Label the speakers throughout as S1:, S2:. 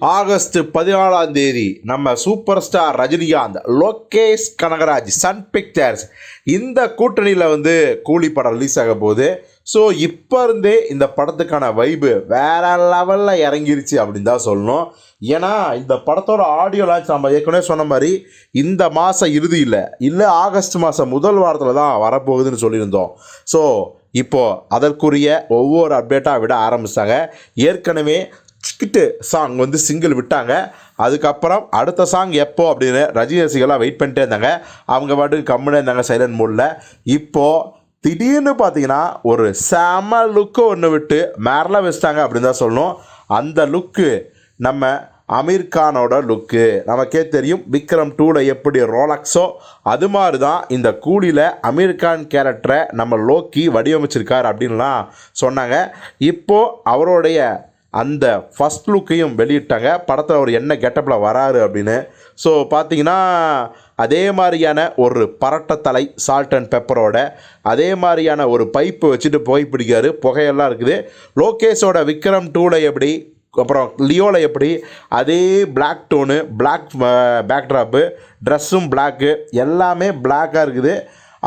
S1: August பதினாலாம் தேதி நம்ம super star Rajinikanth Lokesh Kanagaraj Sun Pictures இந்த கூட்டணியில் வந்து கூலி படம் ரிலீஸ் ஆக போகுது. ஸோ இப்போ இருந்தே இந்த படத்துக்கான வைபு வேற லெவலில் இறங்கிருச்சு அப்படின்னு தான் சொல்லணும். ஏன்னா இந்த படத்தோட ஆடியோ லான்ச் நம்ம ஏற்கனவே சொன்ன மாதிரி இந்த மாதம் இறுதியில் இல்லை. ஆகஸ்ட் மாதம் முதல் வாரத்தில் தான் வரப்போகுதுன்னு சொல்லியிருந்தோம். ஸோ இப்போது அதற்குரிய ஒவ்வொரு அப்டேட்டாக விட ஆரம்பித்தாங்க ஏற்கனவே கிட்டு சாங் வந்து சிங்கிள் விட்டாங்க. அதுக்கப்புறம் அடுத்த சாங் எப்போ அப்படின்னு ரஜினி ரசிகர்லாம் வெயிட் பண்ணிட்டே இருந்தாங்க. அவங்க பாட்டுக்கு கம்முன்னு இருந்தாங்க சைலண்ட் மூடில் இப்போது திடீர்னு பார்த்தீங்கன்னா ஒரு செம லுக்கு ஒன்று விட்டு மேரலாக வச்சிட்டாங்க அப்படின்னு தான் சொல்லணும். அந்த லுக்கு நம்ம அமீர் கானோட லுக்கு நமக்கே தெரியும் விக்ரம் டூவில் எப்படி ரோலக்ஸோ அது மாதிரி தான் இந்த கூலியில் அமீர் கான் கேரக்டரை நம்ம லோக்கி வடிவமைச்சிருக்கார் அப்படின்லாம் சொன்னாங்க. இப்போது அவருடைய அந்த ஃபஸ்ட் லுக்கையும் வெளியிட்டாங்க. படத்தில் அவர் என்ன கெட்டப்பில் வராரு அப்படின்னு. ஸோ பார்த்தீங்கன்னா அதே மாதிரியான ஒரு பரட்டத்தலை சால்ட் அண்ட் பெப்பரோட அதே மாதிரியான ஒரு பைப்பு வச்சுட்டு புகை பிடிக்காரு. புகையெல்லாம் இருக்குது. லோகேஷோட விக்ரம் டூவில் எப்படி அப்புறம் லியோவில் எப்படி அதே பிளாக் டோனு பிளாக் பேக்ட்ராப்பு ட்ரெஸ்ஸும் பிளாக்கு எல்லாமே பிளாக்காக இருக்குது.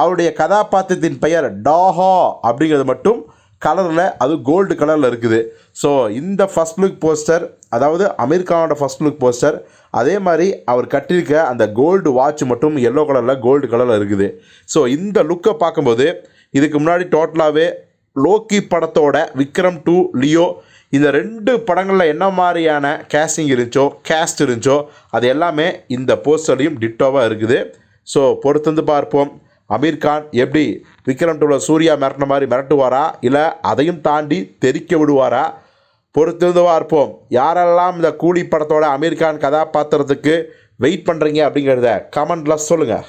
S1: அவருடைய கதாபாத்திரத்தின் பெயர் டாஹா அப்படிங்கிறது மட்டும் கலரில் அது கோல்டு கலரில் இருக்குது. ஸோ இந்த ஃபஸ்ட் லுக் போஸ்டர் அதாவது அமீர் கானோட ஃபஸ்ட் லுக் போஸ்டர் அதே மாதிரி அவர் கட்டியிருக்க அந்த கோல்டு வாட்ச் மட்டும் எல்லோ கலரில் கோல்டு கலரில் இருக்குது. ஸோ இந்த லுக்கை பார்க்கும்போது இதுக்கு முன்னாடி டோட்டலாகவே லோக்கி படத்தோட விக்ரம் டூ லியோ இந்த ரெண்டு படங்களில் என்ன மாதிரியான கேஸ்டிங் இருந்துச்சோ கேஸ்ட் இருந்துச்சோ அது எல்லாமே இந்த போஸ்டர்லையும் டிட்டோவாக இருக்குது. ஸோ பொறுத்து வந்து பார்ப்போம். அமீர் கான் எப்படி விக்ரம் டூவில் சூர்யா மிரட்டின மாதிரி மிரட்டுவாரா? இல்லை அதையும் தாண்டி தெறிக்க விடுவாரா? பொறுத்திருந்து பார்ப்போம் யாரெல்லாம் இந்த கூலி படத்தோட அமீர் கான் கதாபாத்திரத்துக்கு வெயிட் பண்ணுறீங்க அப்படிங்கிறத கமெண்டில் சொல்லுங்கள்